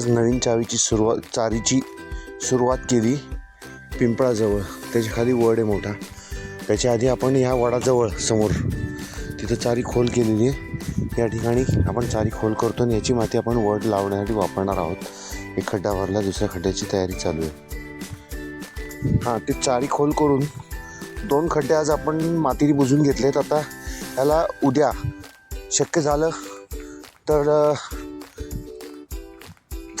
आज नवीन चावीची सुरुवात चारीची सुरुवात केली पिंपळाजवळ. त्याच्याखाली वड आहे मोठा. त्याच्या आधी आपण ह्या वडाजवळ समोर तिथं चारी खोल केलेली आहे. या ठिकाणी आपण चारी खोल करतो आणि याची माती आपण वड लावण्यासाठी वापरणार आहोत. एक खड्डा भरला दुसऱ्या खड्ड्याची तयारी चालू आहे. हां ते चारी खोल करून दोन खड्डे आज आपण मातीने बुजून घेतलेत. आता याला उद्या शक्य झालं तर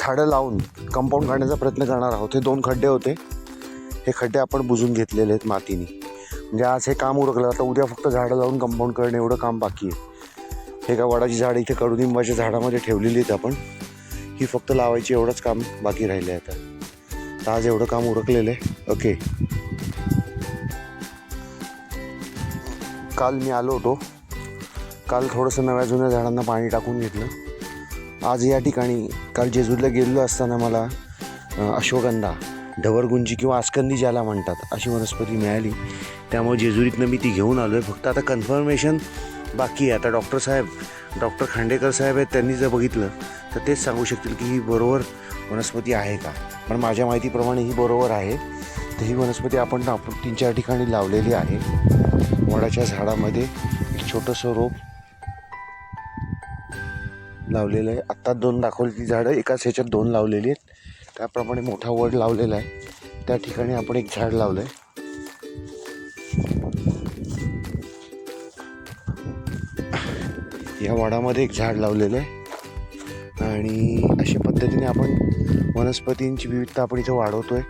झाडं लावून कंपाऊंड काढण्याचा प्रयत्न करणार आहोत. हे दोन खड्डे होते. हे खड्डे आपण बुजून घेतलेले आहेत मातीने. म्हणजे आज हे काम उरकलं आता उद्या फक्त झाडं लावून कंपाऊंड करणं एवढं काम बाकी आहे. हे का वडाची झाडं इथे कडुनिंबाच्या झाडामध्ये ठेवलेली आहेत आपण. ही फक्त लावायची एवढंच काम बाकी राहिलं आहे आता. तर आज एवढं काम उरकलेलं आहे. ओके. काल मी आलो होतो. काल थोडंसं नव्या जुन्या झाडांना पाणी टाकून घेतलं. आज या ठिकाणी काल जेजूरला गेलेलो असताना मला अश्वगंधा ढवरगुंजी किंवा आस्कंदी ज्याला म्हणतात अशी वनस्पती मिळाली. त्यामुळे जेजुरीतनं मी ती घेऊन आलो आहे फक्त आता कन्फर्मेशन बाकी आहे. आता डॉक्टर साहेब डॉक्टर खांडेकर साहेब आहेत त्यांनी जर बघितलं तर तेच सांगू शकतील की ही बरोबर वनस्पती आहे का? पण माझ्या माहितीप्रमाणे ही बरोबर आहे. तर ही वनस्पती आपण आपण तीन चार ठिकाणी लावलेली आहे. वडाच्या झाडामध्ये एक छोटंसं रोप लावलेलं आहे. आत्ता दोन दाखवली ती झाडं एकाच ह्याच्यात दोन लावलेली आहेत. त्याप्रमाणे मोठा वड लावलेला आहे. त्या ठिकाणी आपण एक झाड लावलं आहे या वडामध्ये एक झाड लावलेलं आहे. आणि अशा पद्धतीने आपण वनस्पतींची विविधता आपण इथं आहे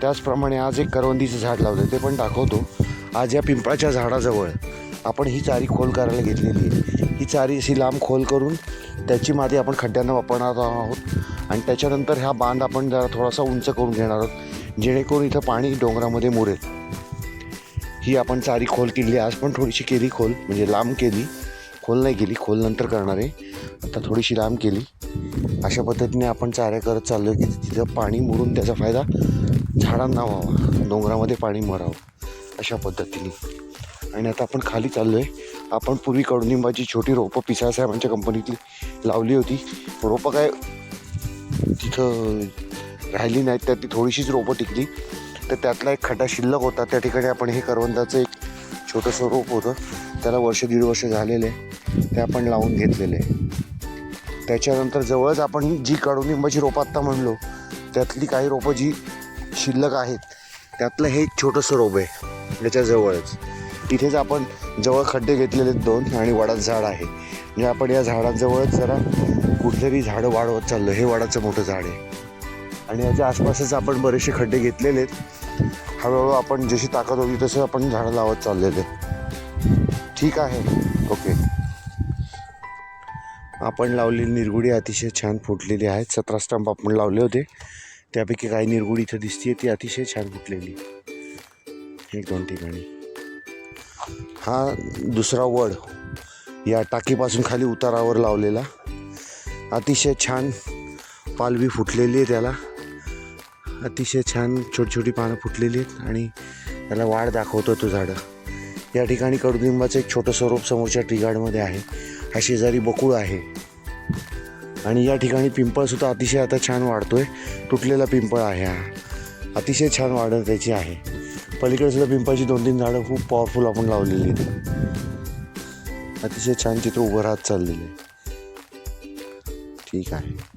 त्याचप्रमाणे आज एक करवंदीचं झाड लावलं आहे ते पण दाखवतो. आज या पिंपळाच्या झाडाजवळ आपण ही चारी खोल करायला घेतलेली आहे. ही चारी अशी लांब खोल करून त्याची माती आपण खड्ड्यांना वापरणार आहोत. आणि त्याच्यानंतर हा बांध आपण जरा थोडासा उंच करून घेणार आहोत जेणेकरून इथं पाणी डोंगरामध्ये मुरेल. ही आपण चारी खोल केली. आज पण थोडीशी केली खोल म्हणजे लांब केली. खोल नाही केली खोल नंतर करणार आहे. आता थोडीशी लांब केली. अशा पद्धतीने आपण चाऱ्या करत चाललो आहे की तिथं पाणी मुरून त्याचा फायदा झाडांना व्हावा डोंगरामध्ये पाणी मरावं अशा पद्धतीने. आणि आता आपण खाली चाललो आहे आपण पूर्वी कडुनिंबाची छोटी रोपं पिसा साहेबांच्या कंपनीतली लावली होती. रोपं काय तिथं राहिली नाहीत त्यात ती थोडीशीच रोपं टिकली. तर त्यातला एक खड्डा शिल्लक होता. त्या ठिकाणी आपण हे करवंदाचं एक छोटंसं रोप होतं. त्याला वर्ष दीड वर्ष झालेलं. आहे ते आपण लावून घेतलेलं. आहे त्याच्यानंतर जवळच आपण जी कडुनिंबाची रोपं आत्ता म्हणलो त्यातली काही रोपं जी शिल्लक आहेत त्यातलं हे एक छोटंसं रोप आहे. त्याच्याजवळच तिथेच आपण जवळ खड्डे घेतलेले आहेत दोन आणि वडाचं झाड आहे. म्हणजे आपण या झाडांजवळच जरा कुठेतरी झाडं वाढवत चाललो हे वडाचं मोठं झाड आहे. आणि याच्या आसपासच आपण बरेचसे खड्डे घेतलेले आहेत. हळूहळू आपण जशी ताकद होती तसं आपण झाडं लावत चाललेले ठीक आहे. ओके. आपण लावलेली निरगुडी अतिशय छान फुटलेली आहेत सतरा स्टंप आपण लावले होते. त्यापैकी काही निरगुडी इथं दिसते ती अतिशय छान फुटलेली. एक दोन ठिकाणी. हा दुसरा वड या टाकीपासून खाली उतारावर लावलेला. अतिशय छान पालवी फुटलेली आहे त्याला. अतिशय छान छोटी छोटी पानं फुटलेली आहेत आणि त्याला वाढ दाखवतो तो झाडं. या ठिकाणी कडुलिंबाचं एक छोटंसं रोप समोरच्या टी गार्डमध्ये आहे. हा शेजारी बकुळ आहे. आणि या ठिकाणी पिंपळसुद्धा अतिशय आता छान वाढतो आहे तुटलेला पिंपळ आहे हा. अतिशय छान वाढत त्याची आहे. पलीकडे सुद्धा पिंपळाची दोन तीन झाडं खूप पॉवरफुल आपण लावलेली आहेत. अतिशय छान चित्र उभं राहत चाललेलं आहे. ठीक आहे.